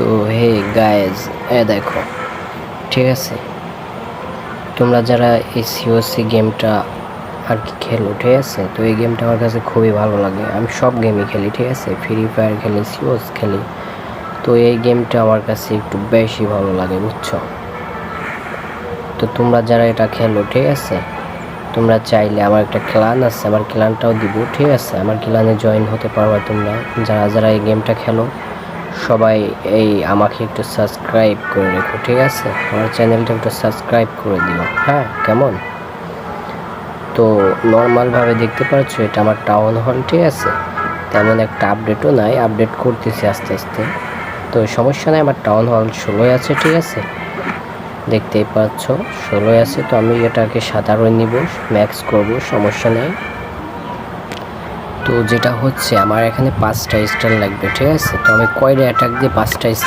তো হে গায়েজ এ দেখো, ঠিক আছে? তোমরা যারা এই সিওসি গেমটা আর কি খেলো, ঠিক আছে? তো এই গেমটা আমার কাছে খুবই ভালো লাগে। আমি সব গেমই খেলি, ঠিক আছে? ফ্রি ফায়ার খেলি সিওস খেলি। তো এই গেমটা আমার কাছে একটু বেশি ভালো লাগে, বুঝছ? তো তোমরা যারা এটা খেলো, ঠিক আছে? তোমরা চাইলে আমার একটা ক্লান আছে, আমার ক্লানটাও দিব, ঠিক আছে? আমার ক্লানে জয়েন হতে পারবা তোমরা। যারা যারা এই গেমটা খেলো সবাই এই আমাকে একটু সাবস্ক্রাইব করে রেখো, ঠিক আছে? আমার চ্যানেলটা একটু সাবস্ক্রাইব করে দিও। হ্যাঁ কেমন? তো নর্মালভাবে দেখতে পাচ্ছ, এটা আমার টাউন হল ঠিক আছে? তেমন একটা আপডেটও নাই আপডেট করতেছি আস্তে আস্তে। তো সমস্যা নাই, আমার টাউন হল ষোলোই আছে, ঠিক আছে? দেখতেই পাচ্ছ, ষোলোই আছে, তো আমি এটাকে সাধারণ নিব ম্যাক্স করব, সমস্যা নেই। তো যেটা হচ্ছে, আমার এখানে পাঁচটা স্টার লাগবে, ঠিক আছে? তো আমি কয়টা অ্যাটাক দিয়ে পাঁচটা স্টার